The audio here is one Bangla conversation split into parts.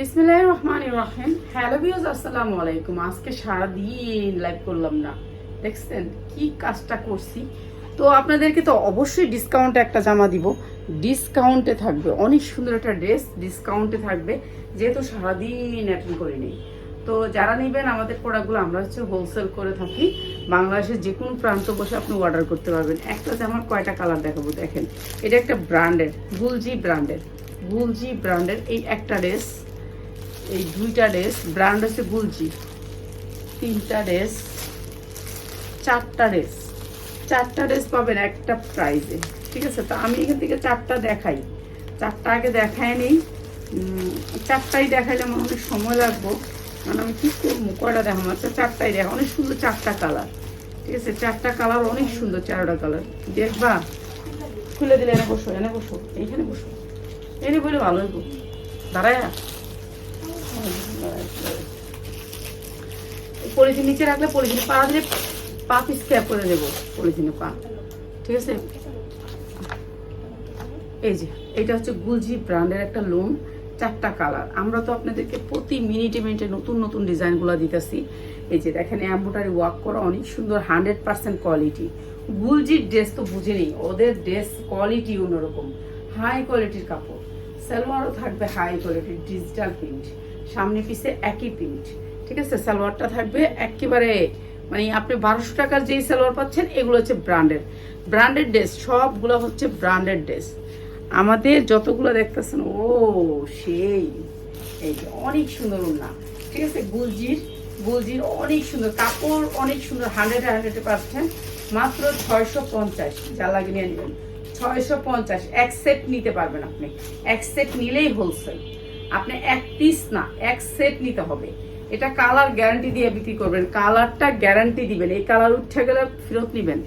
বিসমিল্লাহ রহমান রহিম। হ্যালো বিয়জ আসসালামু আলাইকুম। আজকে সারাদিন লাইভ করলাম না। দেখছেন কি কাজটা করছি? তো আপনাদেরকে তো অবশ্যই ডিসকাউন্টে একটা জামা দিব। ডিসকাউন্টে থাকবে। অনেক সুন্দর একটা ড্রেস ডিসকাউন্টে থাকবে। যেহেতু সারাদিন অ্যাটেন্ড করে নেই। তো যারা নেবেন আমাদের প্রোডাক্টগুলো আমরা হচ্ছে হোলসেল করে থাকি। বাংলাদেশের যে কোনো প্রান্ত বসে আপনি অর্ডার করতে পারবেন। একটা জামার কয়টা কালার দেখাবো, দেখেন। এটা একটা ব্র্যান্ডের গুলজি ব্র্যান্ডের গুলজি ব্র্যান্ডের এই একটা ড্রেস এই দুইটা ড্রেস ব্র্যান্ড হচ্ছে গুলজি তিনটা ড্রেস চারটা ড্রেস চারটা ড্রেস পাবেন একটা প্রাইজে ঠিক আছে? তো আমি এখান থেকে চারটা দেখাই। চারটা আগে দেখাই নেই। চারটাই দেখাইলে আমার অনেক সময় লাগবো। কারণ আমি কি করব? কয়টা দেখাবো? আচ্ছা চারটাই দেখা অনেক সুন্দর চারটা কালার ঠিক আছে? চারটা কালার অনেক সুন্দর চারটা কালার দেখবা? খুলে দিলে এনে বসো এনে বসো, এইখানে বসো। এনে বলে ভালো হইব। দাঁড়ায়। পলিথিন নিচে রাখলে পলিথিন পা দিলে পা পিস ক্যাপ করে দেবো, পলিথিনে পা। ঠিক আছে? এই যে, এটা হচ্ছে গুলজি ব্র্যান্ডের একটা লোন চারটা কালার আমরা তো আপনাদেরকে প্রতি মিনিটে মিনিটে নতুন নতুন ডিজাইনগুলো দিতেছি। এই যে দেখেন এম্বোটারি ওয়ার্ক করা অনেক সুন্দর হান্ড্রেড পার্সেন্ট কোয়ালিটি গুলজির ড্রেস তো বুঝে নেই ওদের ড্রেস কোয়ালিটি অন্যরকম। হাই কোয়ালিটির কাপড়। সালোয়ারও থাকবে হাই কোয়ালিটির ডিজিটাল প্রিন্ট সামনে পিছে একই প্রিন্ট, ঠিক আছে? সালোয়ারটা থাকবে একেবারে মানে আপনি বারোশো টাকার যেই সালোয়ার পাচ্ছেন, এগুলো হচ্ছে ব্র্যান্ডের। ব্র্যান্ডেড ড্রেস, সবগুলো হচ্ছে ব্র্যান্ডেড ড্রেস। আমাদের যতগুলো দেখতেছেন, ও সেই, এই যে অনেক সুন্দর না ঠিক আছে? গুলজির গুলজির অনেক সুন্দর, কাপড় অনেক সুন্দর, হান্ড্রেড, হান্ড্রেডে পাচ্ছেন, মাত্র ছয়শো পঞ্চাশ, যা লাগে নিয়ে নেবেন। ছয়শো পঞ্চাশ, এক সেট নিতে পারবেন আপনি। এক সেট নিলেই হোলসেল আপনি এক পিস না এক সেট নিতে হবে। এটা কালার গ্যারান্টি দিয়ে বিক্রি করবেন। কালারটা গ্যারান্টি দিবেন। এই কালার উঠে গেলে ফেরত নিবেন।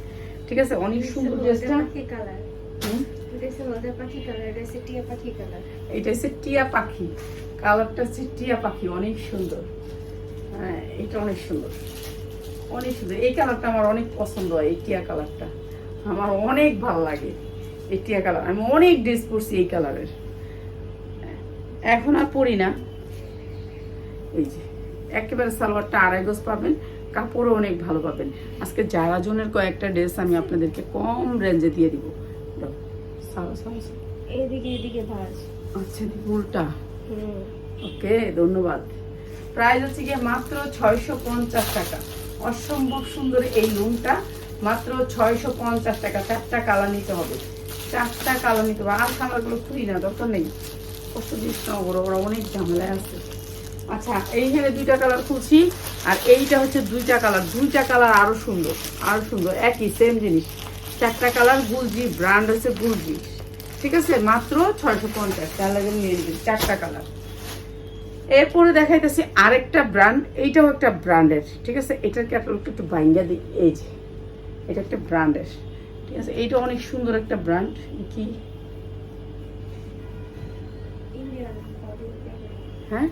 ঠিক আছে? অনেক সুন্দর ড্রেসটা এটা হচ্ছে টিয়া পাখি কালারটা হচ্ছে টিয়া পাখি। অনেক সুন্দর। হ্যাঁ এটা অনেক সুন্দর। অনেক সুন্দর। এই কালারটা আমার অনেক পছন্দ হয় এই টিয়া কালারটা আমার অনেক ভালো লাগে এই টিয়া কালার আমি অনেক ড্রেস পরছি এই কালারের এখন আর পরি না। এই যে একেবারে সালোয়ারটা আড়াই গজ পাবেন কাপড়ও অনেক ভালো পাবেন। আজকে যারা জনের কয়েকটা ড্রেস আমি আপনাদেরকে কম রেঞ্জে দিয়ে দিব। এদিকে আচ্ছা উল্টা। ওকে ধন্যবাদ। প্রাইস হচ্ছে গিয়ে মাত্র ছয়শো পঞ্চাশ টাকা। অসম্ভব সুন্দর এই মাত্র ছয়শো পঞ্চাশ টাকা। চারটা কালার নিতে হবে। চারটা কালার নিতে হবে। আর কালারগুলো খুলি না দরকার নেই। অনেক ঝামেলায় আছে। আচ্ছা এইখানে দুইটা কালার খুলছি, আর এইটা হচ্ছে দুইটা কালার দুইটা কালার আরও সুন্দর আরও সুন্দর। একই সেম জিনিস। চারটা কালার গুলজি ব্র্যান্ড হচ্ছে গুলজি। ঠিক আছে? মাত্র ছয়শো পঞ্চাশ তাহলে নিয়ে নেবেন, চারটা কালার এরপরে দেখাইতেছি আরেকটা ব্র্যান্ড এইটাও একটা ব্র্যান্ডের ঠিক আছে? এটার ক্যাটালগটা একটু বাইঙ্গা দিই। এই যে, এটা একটা ব্র্যান্ডের ঠিক আছে? এইটা অনেক সুন্দর একটা ব্র্যান্ড কি? হ্যাঁ?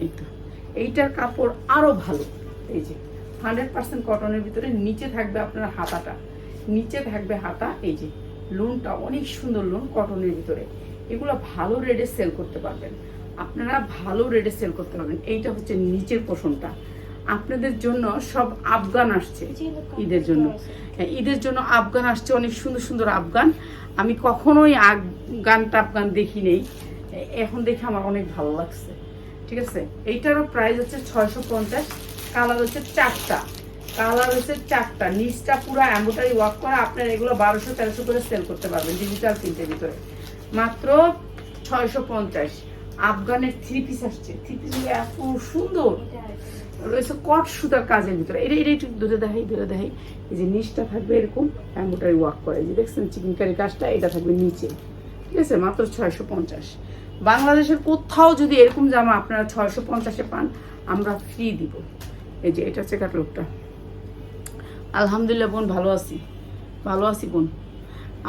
এই তো। এইটার কাপড় আরও ভালো। এই যে হান্ড্রেড পার্সেন্ট কটনের ভিতরে নিচে থাকবে আপনার হাতাটা। নিচে থাকবে হাতা এই যে লোনটা অনেক সুন্দর লোন কটনের ভিতরে। এগুলো ভালো রেটে সেল করতে পারবেন। আপনারা ভালো রেটে সেল করতে পারবেন। এইটা হচ্ছে নিচের পোষণটা। আপনাদের জন্য সব আফগান আসছে ঈদের জন্য। হ্যাঁ, ঈদের জন্য আফগান আসছে অনেক সুন্দর সুন্দর আফগান। আমি কখনোই আফগান টাফগান দেখি নেই। এখন দেখে আমার অনেক ভালো লাগছে। ঠিক আছে? এইটারও প্রাইস হচ্ছে ছয়শো পঞ্চাশ কালার হচ্ছে চারটা। কালার হচ্ছে চারটা। নিচটা পুরো অ্যাম্বোটারি ওয়ার্ক করা, আপনার এগুলো বারোশো, তেরোশো করে সেল করতে পারবেন ডিজিটাল প্রিন্টের ভিতরে। মাত্র ছয়শো পঞ্চাশ। আফগানের থ্রি পিস আসছে। থ্রি পিসগুলো এত সুন্দর। রয়েছে কট সুতার কাজের ভিতরে। এটা এটা একটু দূরে দেখাই দূরে দেখাই। এই যে নিচটা থাকবে এরকম এম্বোটারি ওয়ার্ক করে। এই যে দেখছেন চিকেন কারি কাজটা, এটা থাকবে নিচে। ঠিক আছে? মাত্র ছয়শো পঞ্চাশ। বাংলাদেশের কোথাও যদি এরকম জামা আপনারা ছয়শো পঞ্চাশে পান, আমরা ফ্রি দিব। এই যে, এটা হচ্ছে ক্যাটালগটা আলহামদুলিল্লাহ বোন, ভালো আছি। ভালো আছি বোন।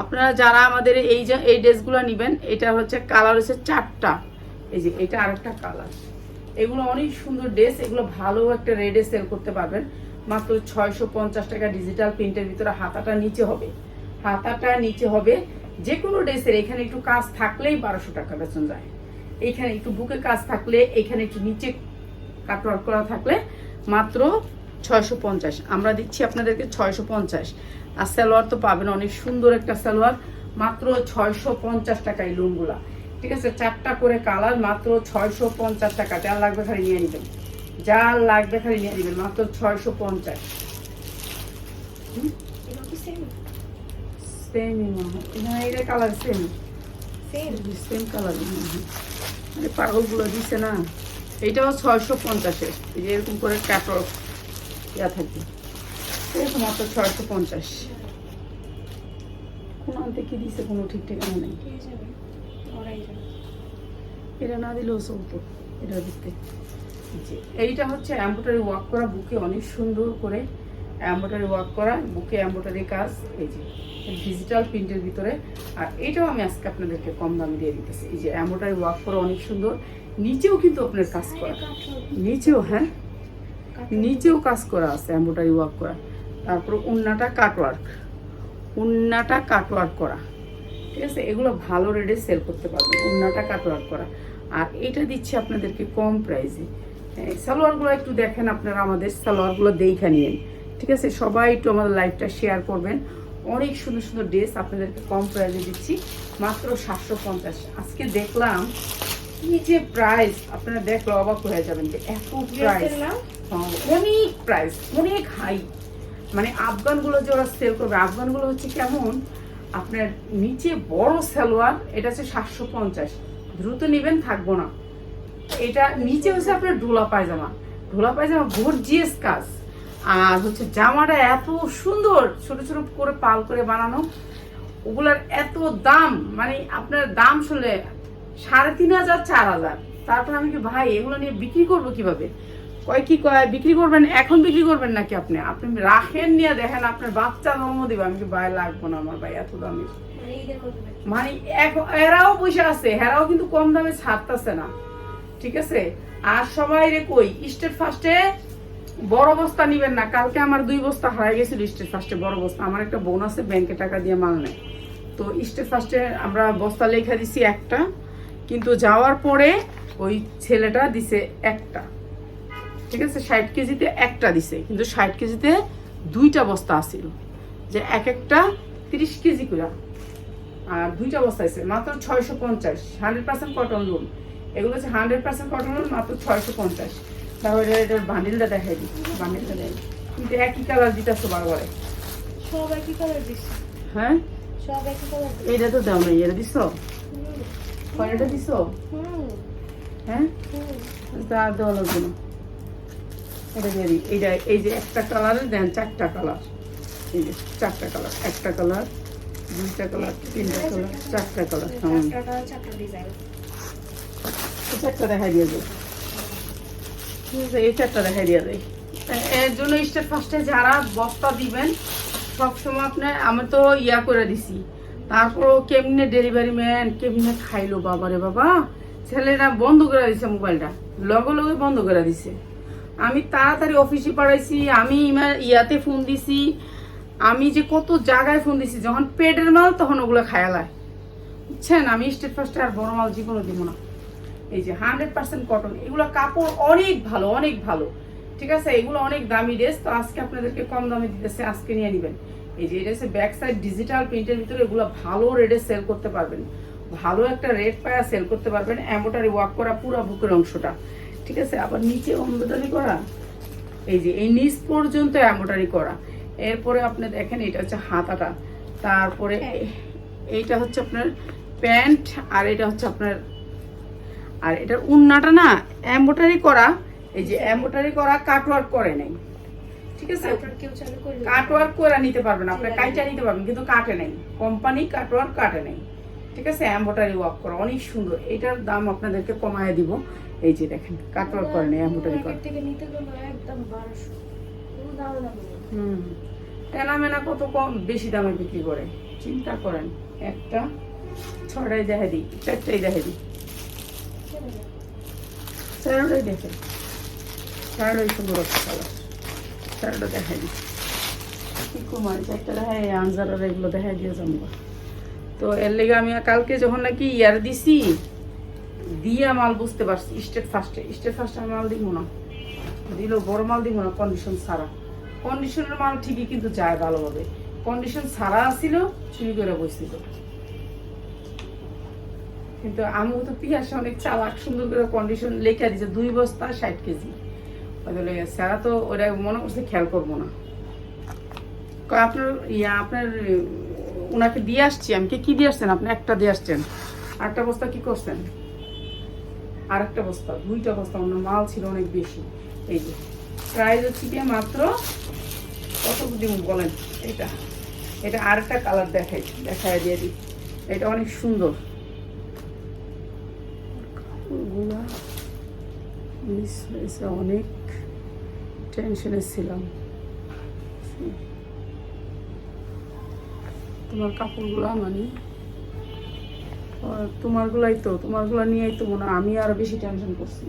আপনারা যারা আমাদের এই যে, এই ড্রেসগুলো নেবেন, এটা হচ্ছে কালার হচ্ছে চারটা। এই যে, এটা আরেকটা কালার এগুলো অনেক সুন্দর ড্রেস, এগুলো ভালো একটা রেডে সেল করতে পারবেন। মাত্র ছয়শো পঞ্চাশ টাকা ডিজিটাল প্রিন্টের ভিতরে হাতাটা নিচে হবে। হাতাটা নিচে হবে যে কোনো ড্রেসের এখানে একটু কাজ থাকলেই বারোশো টাকা বেতন যায়। এখানে একটু বুকে কাজ থাকলে, এখানে একটু নিচে কাটওয়ার্ক করা থাকলে মাত্র ছয়শো পঞ্চাশ। আমরা দিচ্ছি আপনাদেরকে ছয়শো পঞ্চাশ। আর সালোয়ার তো পাবেন, অনেক সুন্দর একটা সালোয়ার। মাত্র ছয়শো পঞ্চাশ টাকা এই লুনগুলা ঠিক আছে, চারটা করে কালার, মাত্র ছয়শো পঞ্চাশ টাকা। যা লাগবে খালি নিয়ে নেবেন। যা লাগবে খালি নিয়ে নেবেন, মাত্র ছয়শো পঞ্চাশ। সেম সেম না এটা কালার সেম সেম কালার মানে পাগলগুলো দিছে না এইটাও ছয়শো পঞ্চাশের এই যে এরকম করে কাপড় ইয়া থাকবে। এরকম মাত্র ছয়শো পঞ্চাশ। কোন আনতে কি দিছে কোনো ঠিক ঠিকানা নেই। এটা না দিলেও চলতো। এটা দিতে। এইটা হচ্ছে এম্বোটারি ওয়ার্ক করা বুকে অনেক সুন্দর করে এম্বোটারি ওয়ার্ক করা বুকে এম্বোটারি কাজ। এই যে ডিজিটাল প্রিন্টের ভিতরে। আর এটাও আমি আজকে আপনাদেরকে কম দামে দিয়ে দিতেছি। এই যে এম্বোটারি ওয়ার্ক করা অনেক সুন্দর। নিচেও কিন্তু আপনার কাজ করা। নিচেও হ্যাঁ? নিচেও কাজ করা আছে এম্বোটারি ওয়ার্ক করা। তারপর উন্নাটা কাটওয়ার্ক উন্নাটা কাটওয়ার্ক করা। ঠিক আছে? এগুলো ভালো রেটে সেল করতে পারবেন। উন্নাটা কাটওয়ার্ক করা। আর এটা দিচ্ছি আপনাদেরকে কম প্রাইসে সালোয়ারগুলো একটু দেখেন আপনারা আমাদের সালোয়ারগুলো দেখে নিন। ঠিক আছে? সবাই একটু আমাদের লাইভটা শেয়ার করবেন। অনেক সুন্দর সুন্দর ড্রেস আপনাদেরকে কম প্রাইসে দিচ্ছি। মাত্র সাতশো পঞ্চাশ। আজকে দেখলাম কি যে প্রাইস আপনারা দেখলে অবাক হয়ে যাবেন যে এত প্রাইস অনেক প্রাইস অনেক হাই মানে আফগানগুলো যে ওরা সেল করবে আফগানগুলো হচ্ছে কেমন? আপনার নিচে বড় সালোয়ার এটা হচ্ছে সাতশো পঞ্চাশ। দ্রুত নেবেন থাকব না। এটা নিচে হচ্ছে আপনার ঢোলা পায়জামা। ঢোলা পায়জামা গর্জিয়াস কাজ। আর হচ্ছে জামাটা এত সুন্দর ছোট ছোট করে পাল করে বানানো। ওগুলার এত দাম মানে আপনার দাম শুনলে সাড়ে তিন হাজার চার হাজার। তারপর আমি কি ভাই এগুলো নিয়ে বিক্রি করব কীভাবে? কয় কি কয় বিক্রি করবেন এখন বিক্রি করবেন নাকি আপনি? আপনি রাখেন নিয়ে দেখেন আপনার বাচ্চা জন্ম দিবে। আমি কি ভাই লাগবো না আমার ভাই এত দামি। মানে মানে এরাও পয়সা আছে এরাও কিন্তু কম দামে ছাড়তেছে না। ঠিক আছে? আর সবাই রে কই স্টেট ফার্স্টে বড় বস্তা নিবেন না। কালকে আমার দুই বস্তা হারাই গেছিল স্টেট ফার্স্টে বড় বস্তা। আমার একটা বোন আছে, ব্যাংকে টাকা দিয়ে মাল নেয়। তো স্টেট ফার্স্টে আমরা বস্তা লেখা দিছি একটা, কিন্তু যাওয়ার পরে ওই ছেলেটা দিছে একটা। ঠিক আছে? ষাট কেজিতে একটা দিছে, কিন্তু ষাট কেজিতে দুইটা বস্তা আসছিল যে এক একটা তিরিশ কেজি করে আর দুইটা বস্তা আছে, মাত্র ছয়শো পঞ্চাশ। হান্ড্রেড পার্সেন্ট কটন লোন এগুলো হচ্ছে হান্ড্রেড পার্সেন্ট কটন লোন মাত্র ছয়শো পঞ্চাশ। তাহলে এটার বান্ডিলটা দেখাই দিই বান্ডিলটা কিন্তু একই কালার দিতেছো বারবারে। সব একই কালার দিচ্ছে। হ্যাঁ? সব একই কালার তো দাও নাই এটা দিছো? দিছো? হ্যাঁ? তা দেওয়া লাগবে না। এটা দিয়ে দিই। এইটা এই যে একটা কালারের দেন চারটা কালার এই যে চারটা কালার একটা কালার দুইটা কালার তিনটা কালার চারটা কালার চারটা দেখাই দিয়ে আছে এর জন্য ফার্স্টে যারা বস্তা দিবেন, সবসময় আপনার আমি তো ইয়া করে দিছি। কেমনে ডেলিভারি ম্যান কেমনে খাইলো বাবা। ছেলেরা বন্ধ করে দিছে মোবাইলটা। লগে লগে বন্ধ করে দিছে। আমি তাড়াতাড়ি অফিসে আমি ইয়াতে ফোন দিছি। আমি যে কত জায়গায় ফোন দিছি, যখন পেটের মাল, তখন ওগুলো খায়ালায় বুঝছেন? আমি স্টেট ফার্স্টে আর বড় মাল জীবনও দিব না। এই যে হান্ড্রেড পার্সেন্ট কটন এগুলো কাপড় অনেক ভালো অনেক ভালো। ঠিক আছে? এগুলো অনেক দামি ড্রেস তো আজকে আপনাদেরকে কম দামে দিতেছে আজকে নিয়ে নেবেন। এই যে এটা ব্যাক সাইড ডিজিটাল প্রিন্টের ভিতরে এগুলো ভালো রেটে সেল করতে পারবেন। ভালো একটা রেট পায়া সেল করতে পারবেন এম্বোটারি ওয়ার্ক করা পুরো বুকের অংশটা। ঠিক আছে? আবার নিচে এম্বোটারি করা। এই যে এই নিচ পর্যন্ত এম্বোটারি করা। এরপরে আপনি দেখেন এটা হচ্ছে হাতাটা। তারপরে এইটা হচ্ছে আপনার প্যান্ট আর এটা হচ্ছে আপনার আর এটার উন্নাটা না এম্বোটারি করা এই যে এম্বোটারি করা কাটওয়ার্ক করে নাই। ঠিক আছে? করলে। কাটওয়ার্ক করে নিতে পারবেন আপনি কাইটা নিতে পারবেন কিন্তু কাটে নাই। কোম্পানি কাটওয়ার্ক কাটে নাই। ঠিক আছে? এম্বোটারি ওয়ার্ক করা অনেক সুন্দর। এটার দাম আপনাদেরকে কমায় দিব। এই যে দেখেন কাটওয়ার্ক করে নাই এম্বোটারি করা। হুম। মেনা কত কম? বেশি দামে বিক্রি করে। চিন্তা করেন একটা ছটাই দেখে দিই চারটাই দেখে দিই। দেখাই দেখাই দিয়ে তো এর লেগে আমি কালকে যখন নাকি ইয়ার দিছি, দিয়া মাল বুঝতে পারছি, স্টেট ফার্স্টে স্টেট ফার্স্টে আমি মাল দিব না। দিল বড় মাল দিব না কন্ডিশন ছাড়া। কন্ডিশনের মাল ঠিকই কিন্তু যায় ভালোভাবে। কন্ডিশন ছাড়া ছিল, চুরি করে বসছিল কিন্তু আমি তো পিয়াসে অনেক চালাক সুন্দর করে কন্ডিশন লেখা দিছে, দুই বস্তা ষাট কেজি। স্যারা তো ওরা মনে করছে খেয়াল করব না। আপনার ইয়া, আপনার ওনাকে দিয়ে আসছি আমি। কি দিয়ে আসছেন আপনি? একটা দিয়ে আসছেন। আরেকটা বস্তা কি করছেন? আরেকটা বস্তা, দুইটা বস্তা ওনার মাল ছিল অনেক বেশি। এই যে প্রাইস হচ্ছে কি মাত্র কত দিন বলেন? এটা এটা আরেকটা কালার দেখাই দেখাই দিয়ে দিই। এটা অনেক সুন্দর। কাপড়গুলা মিস হয়েছে অনেক টেনশনে ছিলাম। তোমার কাপড়গুলা মানে তোমারগুলাই তো, তোমারগুলা নিয়েই তো মনে আমি আরও বেশি টেনশন করছি।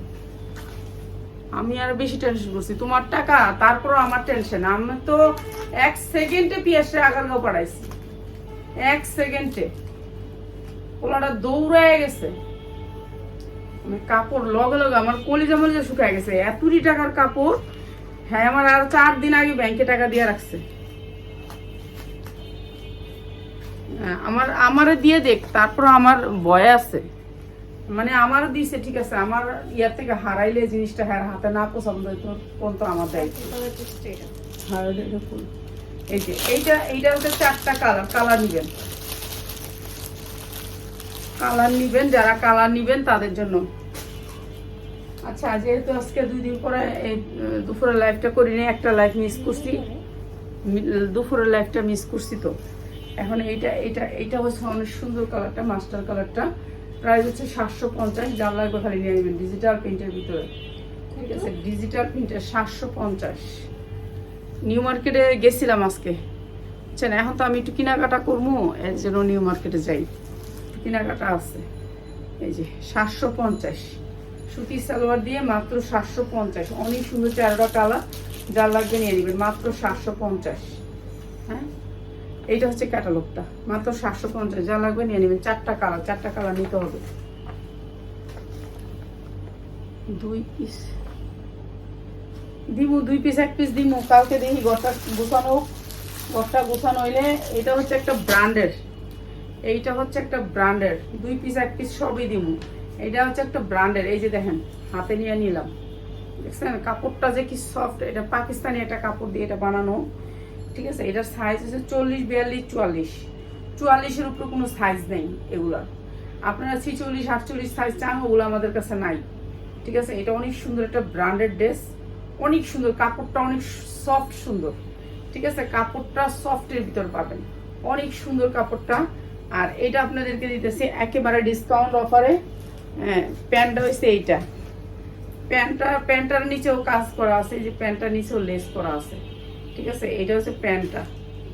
আমি আর বেশি টেনশন করছি। তোমার টাকা তারপরও আমার টেনশন আমি তো এক সেকেন্ডে পিয়াসে আগারগাঁও পাঠাইছি এক সেকেন্ডে। ওলাটা দৌড়ায় গেছে। কাপড় লগে লগে আমার কলিজা মলিজা শুকায় গেছে এতটি টাকার কাপড় হ্যাঁ আমার আর চার দিন আগে ব্যাংকে টাকা দিয়ে রাখছে হ্যাঁ, আমার আমারে দিয়ে দেখ তারপর আমার ভয় আছে মানে আমার দিছে ঠিক আছে আমার ইয়ার থেকে হারাইলে জিনিসটা হ্যাঁ হাতে না পছন্দ হইতো কোন তো আমার দায়িত্ব। হ্যাঁ। এই যে এইটা এইটা হচ্ছে চারটা কালার কালার নিবেন কালার নিবেন, যারা কালার নিবেন তাদের জন্য। আচ্ছা যেহেতু আজকে দুই দিন পরে এই দুপুরের লাইফটা করিনি, একটা লাইফ মিস করছি। দুপুরের লাইফটা মিস করছি তো। এখন এইটা এটা এটা হচ্ছে অনেক সুন্দর কালারটা মাস্টার কালারটা। প্রাইস হচ্ছে সাতশো পঞ্চাশ যার লাগবে খালি নিয়ে নেবেন ডিজিটাল প্রিন্টের ভিতরে। ঠিক আছে ডিজিটাল প্রিন্টের সাতশো পঞ্চাশ। নিউ মার্কেটে গেছিলাম আজকে। বুঝছেন, এখন তো আমি একটু কেনাকাটা করব, এর জন্য নিউ মার্কেটে যাই। কেনাকাটা আছে। এই যে, সাতশো পঞ্চাশ। সুতির সালোয়ার দিয়ে মাত্র সাতশো পঞ্চাশ। অনেক সুন্দর চারোটা কালার। যার লাগবে নিয়ে নেবেন, মাত্র সাতশো পঞ্চাশ। হ্যাঁ? এইটা হচ্ছে ক্যাটালগটা। মাত্র সাতশো পঞ্চাশ। যা লাগবে নিয়ে নেবেন। চারটা কালার চারটা কালার নিতে হবে। দুই পিস দিমু, দুই পিস এক পিস দিমু। কালকে দেখি ঘরটা গোছানো। ঘরটা গোছানো হইলে এটা হচ্ছে একটা ব্র্যান্ডের এইটা হচ্ছে একটা ব্র্যান্ডের, দুই পিস এক পিস সবই দিমু। এটা হচ্ছে একটা ব্র্যান্ডের, এই যে দেখেন, হাতে নিয়ে নিলাম। দেখছেন, কাপড়টা যে কি সফট এটা পাকিস্তানি একটা কাপড় দিয়ে এটা বানানো। ঠিক আছে, এটার সাইজ হচ্ছে চল্লিশ, বিয়াল্লিশ, চুয়াল্লিশ। চুয়াল্লিশের উপরে কোনো সাইজ নেই এগুলার আপনারা ছিচল্লিশ, আটচল্লিশ সাইজ চান, ওগুলো আমাদের কাছে নাই। ঠিক আছে, এটা অনেক সুন্দর একটা ব্র্যান্ডেড ড্রেস অনেক সুন্দর, কাপড়টা অনেক সফট সুন্দর। ঠিক আছে, কাপড়টা সফটের ভিতর পাবেন। অনেক সুন্দর কাপড়টা। আর এটা আপনাদেরকে দিতেছি একেবারে ডিসকাউন্ট অফারে হ্যাঁ প্যান্টটা হচ্ছে এইটা। প্যান্টটা, প্যান্টটার নিচেও কাজ করা আছে যে প্যান্টটার নিচেও লেস করা আছে। ঠিক আছে? এটা হচ্ছে প্যান্টটা।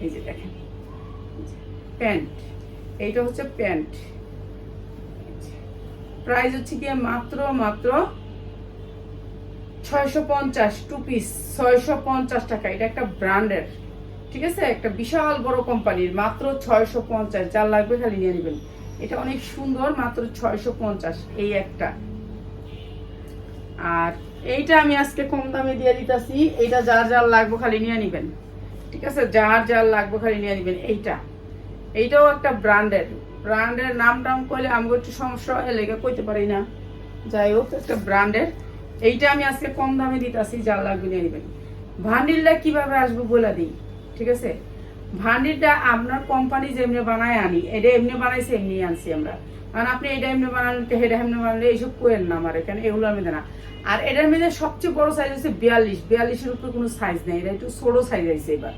এই যে দেখেন। প্যান্ট। এইটা হচ্ছে প্যান্ট। প্রাইস হচ্ছে গিয়ে মাত্র মাত্র ছয়শো পঞ্চাশ টু পিস ছয়শো পঞ্চাশ টাকা। এটা একটা ব্র্যান্ডের। ঠিক আছে? একটা বিশাল বড় কোম্পানির মাত্র ছয়শো পঞ্চাশ, যার লাগবে খালি নিয়ে নেবেন। এটা অনেক সুন্দর, মাত্র ছয়শো পঞ্চাশ, এই একটা। আর এইটা আমি আজকে কম দামে দিয়ে দিতেছি, এইটা যার যার লাগবে খালি নিয়ে নেবেন। ঠিক আছে? যার যার লাগবে খালি নিয়ে নেবেন, এইটা। এইটাও একটা ব্র্যান্ডের। ব্র্যান্ডের নাম টাম করলে আমাকে একটু সমস্যা হয়, লেগে কইতে পারি না। যাই হোক, একটা ব্র্যান্ডের। এইটা আমি আজকে কম দামে দিতেছি, যার লাগবে নিয়ে নেবেন। ভান্ডিলটা কীভাবে আসব বলে দিই। ঠিক আছে? ভান্ডিলটা আপনার কোম্পানি যেমনি বানায় আনি, এটা এমনি বানাইছে এমনি আনছি আমরা। কারণ আপনি এটা এমনি বানালেন এটা এমনি বানালে এইসব কোয়েন না আমার এখানে এগুলো আমি না। আর এটার মধ্যে সবচেয়ে বড় সাইজ হচ্ছে বিয়াল্লিশ। বিয়াল্লিশের উপরে কোনো সাইজ নেই, এটা একটু ছোট সাইজ আছে এবার।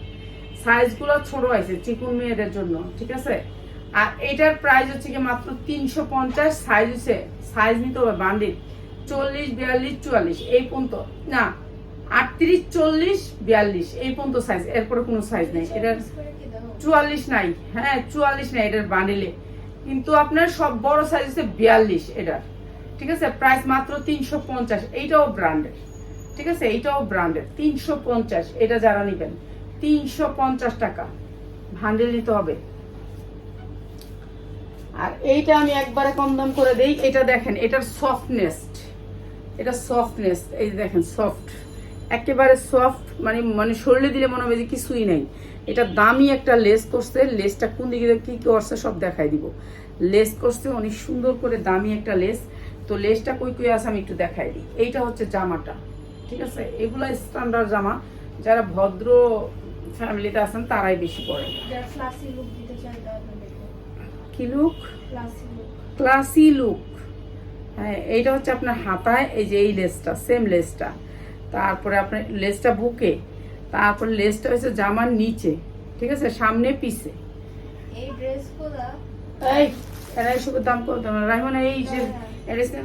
সাইজগুলো ছোট আছে চিকুন মেয়েদের জন্য, ঠিক আছে? আর এটার প্রাইস হচ্ছে কি মাত্র তিনশো পঞ্চাশ সাইজ হচ্ছে সাইজ নিতে হবে বান্ডিল চল্লিশ, বিয়াল্লিশ, চুয়াল্লিশ, এই পর্যন্ত। না আটত্রিশ চল্লিশ বিয়াল্লিশ। এই পর্যন্ত সাইজ এরপরে কোনো সাইজ নেই। এটার চুয়াল্লিশ নাই। হ্যাঁ চুয়াল্লিশ নাই এটার বান্ডিলে কিন্তু আপনার সব বড় সাইজ হচ্ছে বিয়াল্লিশ এটার। ঠিক আছে? প্রাইস মাত্র তিনশো পঞ্চাশ। এইটাও ব্র্যান্ডের ঠিক আছে? এইটাও ব্র্যান্ডের তিনশো পঞ্চাশ। এটা যারা নেবেন তিনশো পঞ্চাশ টাকা। ভান্ডেল নিতে হবে। আর এইটা আমি একবারে কম দাম করে দেই। এটা দেখেন এটার সফটনেস এটা সফটনেস এই যে দেখেন সফট একেবারে সফট মানে মানে শরীরে দিলে মনে হবে যে কিছুই নেই। এটা দামি একটা লেস করছে লেসটা কোন দিকে কী কী করছে সব দেখাই দিব। লেস করছে অনেক সুন্দর করে দামি একটা লেস তো লেসটা কই কই আছে আমি একটু দেখাই দিই। এইটা হচ্ছে জামাটা ঠিক আছে? এগুলো স্ট্যান্ডার্ড জামা। যারা ভদ্র ফ্যামিলিতে আছেন তারাই বেশি পরে। ক্লাসি লুক দিতে চায় কি লুক ক্লাসি লুক হ্যাঁ এইটা হচ্ছে আপনার হাতায় এই যে এই লেসটা সেম লেসটা তারপরে আপনার লেসটা বুকে তারপরে লেসটা হয়েছে জামার নিচে ঠিক আছে? সামনে পিছে এই ড্রেসগুলো এই এরা দাম কত? এই যে এটা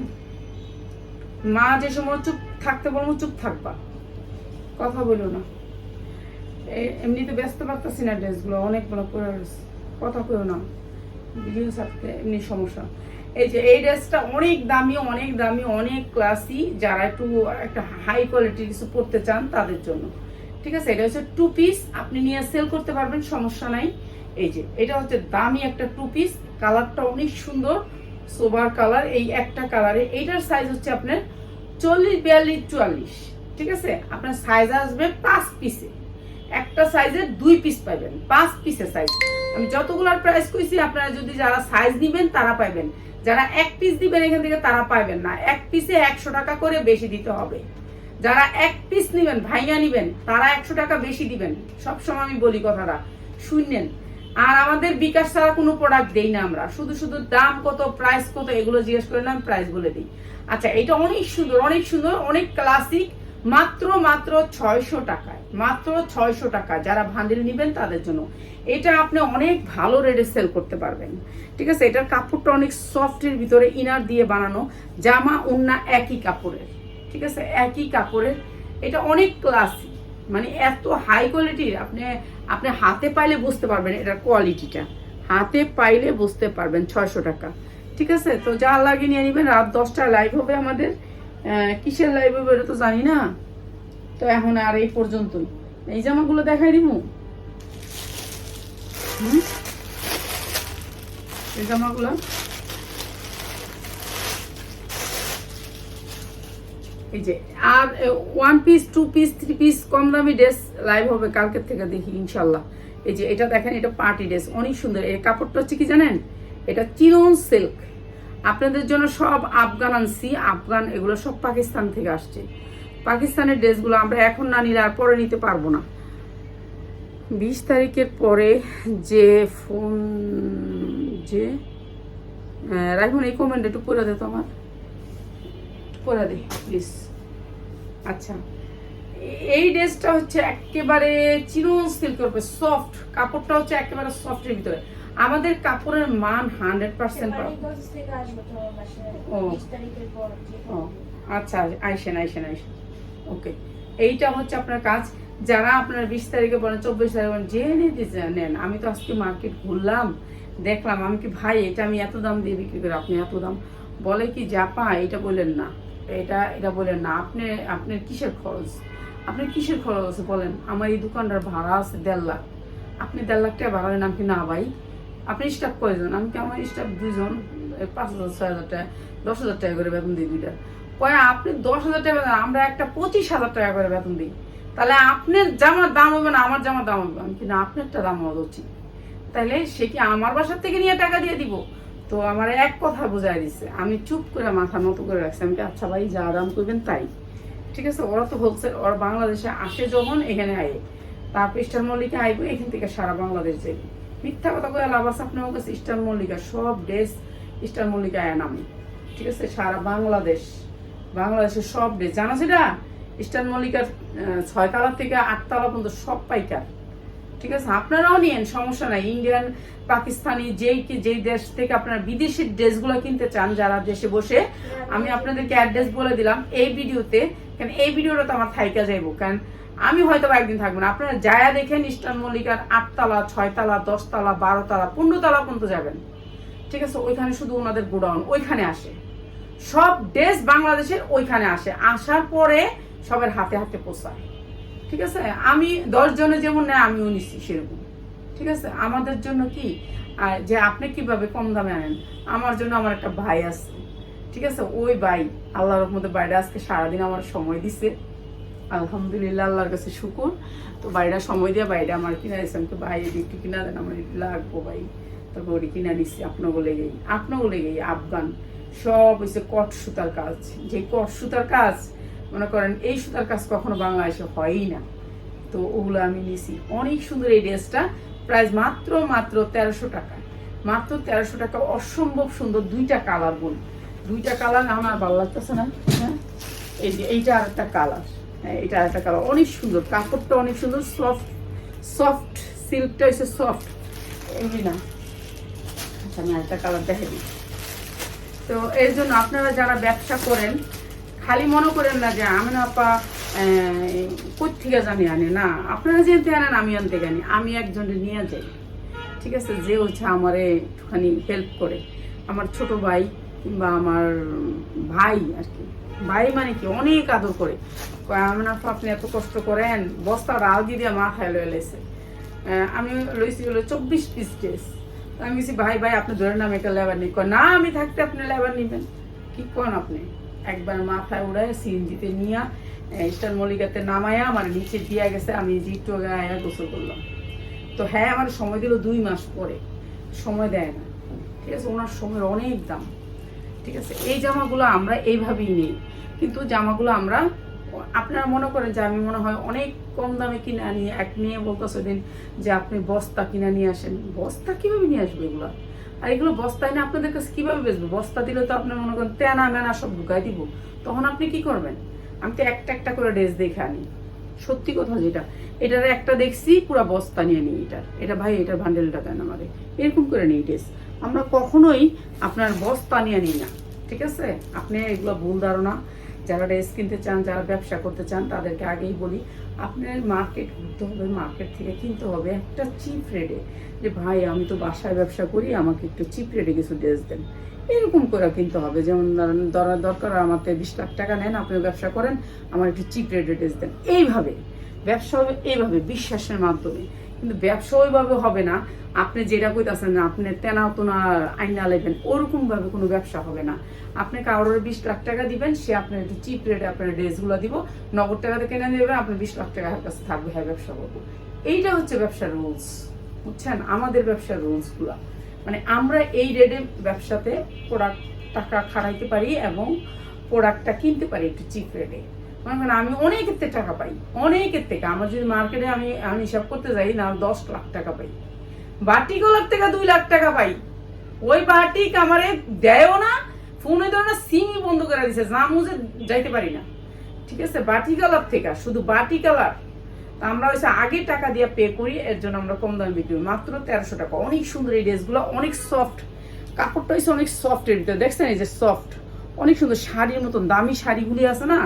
মা যে সময় চুপ থাকতে বলব চুপ থাকবা। কথা বলো না। এমনিতে ব্যস্ত পারতেছি না ড্রেসগুলো অনেকগুলো পরে রয়েছে। কথা কেউ না। ভিডিও ছাড়তে এমনি সমস্যা। এই যে এই ড্রেসটা অনেক দামি অনেক দামি, অনেক ক্লাসি যারা একটু, একটা হাই কোয়ালিটির কিছু পড়তে চান তাদের জন্য। ঠিক আছে? এটা হচ্ছে টু পিস আপনি নিয়ে সেল করতে পারবেন, সমস্যা নাই। এই যে, এটা হচ্ছে দামি একটা টু পিস কালারটা অনেক সুন্দর সোবার কালার এই একটা কালারে এইটার সাইজ হচ্ছে আপনার চল্লিশ, বিয়াল্লিশ, চুয়াল্লিশ। ঠিক আছে? আপনার সাইজ আসবে পাঁচ পিসে একটা সাইজে দুই পিস পাবেন পাঁচ পিসের সাইজ আমি যতগুলোর প্রাইস কইছি, আপনারা যদি যারা সাইজ দিবেন তারা পাবেন যারা এক পিস দিবেন এখান থেকে তারা পাবেন না। এক পিসে একশো টাকা করে বেশি দিতে হবে। যারা এক পিস নিবেন, ভাইয়া নিবেন, তারা একশো টাকা বেশি দিবেন। সবসময় আমি বলি কথাটা শুনলেন আর আমাদের বিকাশ ছাড়া কোনো প্রোডাক্ট দেই না আমরা। শুধু শুধু দাম কত প্রাইস কত, এগুলো জিজ্ঞেস করে না প্রাইস বলে দিই। আচ্ছা এটা অনেক সুন্দর অনেক সুন্দর, অনেক ক্লাসিক মাত্র মাত্র ছয়শো টাকায়, মাত্র ছয়শো টাকা যারা ভান্ডিল নিবেন তাদের জন্য। এটা আপনি অনেক ভালো রেটে সেল করতে পারবেন। ঠিক আছে? এটার কাপড়টা অনেক সফটের ভিতরে ইনার দিয়ে বানানো, জামা উন্না একই কাপড়ের। ঠিক আছে? একই কাপড়ের। এটা অনেক ক্লাসি মানে এত হাই কোয়ালিটির আপনি আপনি হাতে পাইলে বুঝতে পারবেন এটার কোয়ালিটিটা হাতে পাইলে বুঝতে পারবেন ছয়শো টাকা। ঠিক আছে? তো যা লাগে নিয়ে নেবেন। রাত দশটায় লাইভ হবে আমাদের। কিসের লাইভ হবে তো জানি না। তো এখন আর এই পর্যন্তই। এই জামাগুলো দেখাই দিব এই জামাগুলো। এই যে, আর one piece two piece three piece কম দামি ড্রেস লাইভ হবে কালকের থেকে দেখি, ইনশাল্লাহ। এই যে, এটা দেখেন, এটা পার্টি ড্রেস অনেক সুন্দর। এই কাপড়টা হচ্ছে কি জানেন? এটা চিরন সিল্ক আপনাদের জন্য সব আফগান আনছি, আফগান এগুলো সব পাকিস্তান থেকে আসছে। পাকিস্তানের ড্রেসগুলো আমরা এখন না নিলে আর পরে নিতে পারব না। বিশ তারিখের পরে যে ফোন, যে রাখুন এই কমেন্ট একটু করে দে তো আমার। পরে দে প্লিজ আচ্ছা এই ড্রেসটা হচ্ছে একেবারে চিরন সিল্কের উপরে সফট কাপড়টা হচ্ছে একেবারে সফটের ভিতরে। আমাদের কাপড়ের মান হান্ড্রেড পার্সেন্ট ও। আচ্ছা আইসেন আইসেন আইসেন। ওকে, এইটা হচ্ছে আপনার কাজ। যারা আপনার বিশ তারিখে বলেন, চব্বিশ তারিখে বলেন যে নেন। আমি তো আজকে মার্কেট ঘুরলাম, দেখলাম, আমি কি, ভাই, এটা আমি এত দাম দিয়ে বিক্রি করি, আপনি এত দাম? বলে কি, জাপা, এটা বলেন না। এটা এটা বলেন না। আপনি আপনার কিসের খরচ? আপনার কিসের খরচ? আছে বলেন, আমার এই দোকানটার ভাড়া আছে দেড় লাখ। আপনি দেড় লাখ টাকা ভাড়া দেন, আমি কি, না, ভাই? আপনি স্টাফ কয়জন? আমি কি আমার স্টাফ দুজন পাঁচ হাজার ছয় হাজার টাকা দশ হাজার টাকা করে বেতন দিই দুইটা। কয় আপনি দশ হাজার টাকা বেতন, আমরা একটা পঁচিশ হাজার টাকা করে বেতন দিই। তাহলে আপনার জামার দাম হবে না আমার জামার দাম হবে আমি কি না আপনারটা দাম হওয়া উচিত তাহলে সে কি আমার বাসার থেকে নিয়ে টাকা দিয়ে দিব? তো আমার এক কথা বোঝাই দিছে আমি চুপ করে মাথা মতো করে রাখছি। আমি আচ্ছা ভাই যা দাম করবেন তাই। ঠিক আছে ওরা তো হোলসেল ওরা বাংলাদেশে আসে যখন এখানে আয়ে। তারপর স্টার মল্লিকা আইব এখান থেকে সারা বাংলাদেশ যাইব। মিথ্যা কথা কয়ে লাভ আছে? আপনার কাছে স্টার মল্লিকা, সব ড্রেস স্টার মল্লিকা নামে ঠিক আছে? সারা বাংলাদেশ, বাংলাদেশের সব ড্রেস। জানো সেটা? স্টার মল্লিকার ছয় তালা থেকে আট তালা পর্যন্ত সব পাইকার। ঠিক আছে? আপনারাও নিয়েন, সমস্যা নাই। ইন্ডিয়ান, পাকিস্তানি, যেই কি যেই দেশ থেকে আপনারা বিদেশের ড্রেসগুলো কিনতে চান, যারা দেশে বসে, আমি আপনাদেরকে অ্যাড্রেস বলে দিলাম এই ভিডিওতে। কারণ এই ভিডিওটা তো আমার থাইকা যাইবো। কারণ আমি হয়তো একদিন থাকব না। আপনারা যায়া দেখেন ইস্টার্ন মল্লিকার আটতলা, ছয়তলা, দশতলা, বারোতলা পনেরো তলা পর্যন্ত যাবেন। ঠিক আছে? ওইখানে শুধু ওনাদের গোডাউন, ওইখানে আসে। সব ড্রেস বাংলাদেশের ওইখানে আসে। আসার পরে সবার হাতে হাতে পোষায়। ঠিক আছে? আমি দশ জনে যেমন নেয়, আমিও নিচ্ছি সেরকম। ঠিক আছে? আমাদের জন্য কি? যে আপনি কীভাবে কম দামে আনেন? আমার জন্য আমার একটা ভাই আছে। ঠিক আছে? ওই ভাই আল্লাহর রহমতে বাইরে আজকে সারাদিন আমার সময় দিছে। আলহামদুলিল্লাহ, আল্লাহর কাছে শুকুর। তো বাইরা সময় দিয়ে বাইরে আমার কিনা দিচ্ছে আমি তো ভাই একটু কিনা দেন, আমার একটু লাগবো ভাই। তারপর ওটি কিনা নিচ্ছি গেই আপনার বলে গেই আফগান। সব হচ্ছে কট সুতার কাজ। যে কট সুতার কাজ, মনে করেন, এই সুতার কাজ কখনো বাংলাদেশে হয়ই না। তো ওগুলো আমি নিছি। অনেক সুন্দর এই ড্রেসটা। প্রাইস মাত্র মাত্র তেরোশো টাকা। মাত্র তেরোশো টাকা, অসম্ভব সুন্দর দুইটা কালার বোন। দুইটা কালার আমার ভালো লাগতেছে না হ্যাঁ? এই যে, এইটা আর একটা কালার। এটা আর একটা কালার অনেক সুন্দর, কাপড়টা অনেক সুন্দর সফট সফট সিল্কটা হচ্ছে সফট এমনি না। আচ্ছা আমি আরেকটা কালার দেখে দিই। তো এর জন্য আপনারা যারা ব্যবসা করেন, খালি মনে করেন না যে আমি না আপা কোথেকে জানি আনে, না। আপনারা যেতে আনেন, আমি আনতে জানি আমি একজনে নিয়ে যাই। ঠিক আছে? যে হচ্ছে আমারে একটুখানি হেল্প করে। আমার ছোট ভাই কিংবা আমার ভাই আর কি। ভাই মানে কি অনেক আদর করে। কয়, আমি আপনি এত কষ্ট করেন বস্তা রাল দিয়ে দিয়ে মাথায় লয়ে লেছে আমি লইছি হলো চব্বিশ পিস ড্রেস আমি বলছি ভাই ভাই আপনি ধরে নাম একটা লেবার নিই। না আমি থাকতে আপনি লেবার নিবেন। কি করেন আপনি? একবার মাথায় উড়ায় সিএনজিতে নিয়ে স্টার মল্লিকাতে নামায়া আমার নিচে দিয়া গেছে আমি যে একটু আয়া গোসল করলাম। তো হ্যাঁ আমার সময় দিল দুই মাস পরে। সময় দেয় না। ঠিক আছে ওনার সময়ের অনেক দাম। ঠিক আছে? এই জামাগুলো আমরা এইভাবেই নিই। কিন্তু জামাগুলো আমরা আপনারা মনে করেন যে আমি মনে হয় অনেক কম দামে কিনে আনি। এক মেয়ে বলতো দিন যে আপনি বস্তা কিনে নিয়ে আসেন। বস্তা কীভাবে নিয়ে আসবে এগুলো? আর এগুলো বস্তায় না আপনাদের কাছে কীভাবে বেচবো? বস্তা দিলে তো আপনি মনে করেন তেনা মেনা সব ঢুকাই দিব। তখন আপনি কি করবেন? আমি তো একটা একটা করে ড্রেস দেখে আনি। সত্যি কথা যেটা। এটার একটা দেখছি, পুরো বস্তা নিয়ে নিই এটার। এটা ভাই এটার বান্ডেলটা দেন আমাদের এরকম করে নিই ড্রেস। আমরা কখনোই আপনার বস্তা নিয়ে নিই না। ঠিক আছে? আপনি এগুলো ভুল ধারণা। যারা ড্রেস কিনতে চান, যারা ব্যবসা করতে চান, তাদেরকে আগেই বলি, আপনার মার্কেট ঘুরতে হবে, মার্কেট থেকে কিনতে হবে একটা চিপ রেটে। যে, ভাই, আমি তো বাসায় ব্যবসা করি, আমাকে একটু চিপ রেটে কিছু ড্রেস দেন। এরকম করে কিনতে হবে। যেমন ধরেন দরা- দরকার, আমাকে বিশ লাখ টাকা নেন, আপনি ব্যবসা করেন, আমার একটু চিপ রেটে ড্রেস দেন। এইভাবে, ব্যবসা হবে এইভাবে, বিশ্বাসের মাধ্যমে। কিন্তু ব্যবসা ওইভাবে হবে না। আপনি যেটা কইতাছেন না, আপনি তেনা তোনা আইনা লেবেন ওরকম ভাবে কোনো ব্যবসা হবে না। আপনি কারোর বিশ লাখ টাকা দিবেন, সে আপনার একটু চিপ রেটে আপনার ড্রেসগুলো দিব, নগদ টাকাতে কিনে দেবেন আপনার বিশ লাখ টাকা কাছে থাকবে হ্যাঁ ব্যবসা করব। এইটা হচ্ছে ব্যবসার রুলস বুঝছেন? আমাদের ব্যবসার রুলসগুলা। মানে আমরা এই রেটে ব্যবসাতে প্রোডাক্ট টাকা খাড়াইতে পারি এবং প্রোডাক্টটা কিনতে পারি একটু চিপ রেটে আমি অনেকের থেকে টাকা পাই, অনেকের থেকে। আমার যদি মার্কেটে আমি আমি হিসাব করতে যাই, না দশ লাখ টাকা পাই। বাটি গলার থেকে দুই লাখ টাকা পাই। ওই বাটিক আমারে দেয়ও না, ফোনে ধরো না সিমই বন্ধ করে দিছে, যা মুজে যাইতে পারি না। ঠিক আছে? বাটি কালার থেকে, শুধু বাটি কালার তা আমরা হচ্ছে আগে টাকা দিয়ে পে করি, এর জন্য আমরা কম দামে বিক্রি করি। মাত্র তেরোশো টাকা। অনেক সুন্দর এই ড্রেসগুলো অনেক সফট কাপড়টা হচ্ছে অনেক সফট এর ভিতরে। দেখছেন এই যে সফট অনেক সুন্দর শাড়ির মতন, দামি শাড়িগুলি আছে না?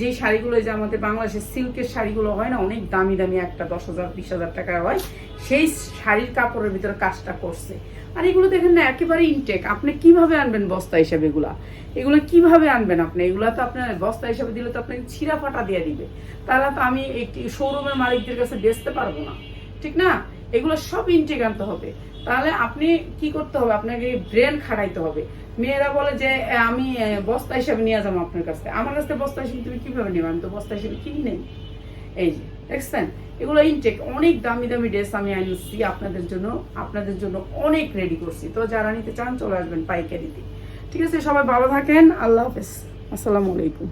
যে শাড়িগুলো যে আমাদের বাংলাদেশের সিল্কের শাড়িগুলো হয় না, অনেক দামি দামি একটা দশ হাজার, বিশ হাজার টাকা হয়। সেই শাড়ির কাপড়ের ভিতরে কাজটা করছে। আর এগুলো দেখেন না, একেবারে ইনটেক আপনি কীভাবে আনবেন বস্তা হিসাবে এগুলা? এগুলো কীভাবে আনবেন আপনি? এগুলা তো আপনার বস্তা হিসাবে দিলে তো আপনাকে ছিঁড়া ফাটা দিয়ে দিবে। তাহলে তো আমি একটি শোরুমের মালিকদের কাছে বেচতে পারব না। ঠিক না? এগুলো সব ইনটেক আনতে হবে। তাহলে আপনি কি করতে হবে? আপনাকে ব্রেন খাটাইতে হবে। মেয়েরা বলে যে আমি বস্তা হিসাবে নিয়ে যাব আপনার কাছে। আমার কাছে বস্তা হিসেবে তুমি কীভাবে নেবে? আমি তো বস্তা হিসেবে কিনি নেই। এই যে, দেখছেন? এগুলো ইনটেক অনেক দামি দামি ড্রেস আমি আনছি আপনাদের জন্য আপনাদের জন্য অনেক রেডি করছি। তো যারা নিতে চান চলে আসবেন পাইকারিতে। ঠিক আছে, সবাই ভালো থাকেন। আল্লাহ হাফেজ। আসসালামু আলাইকুম।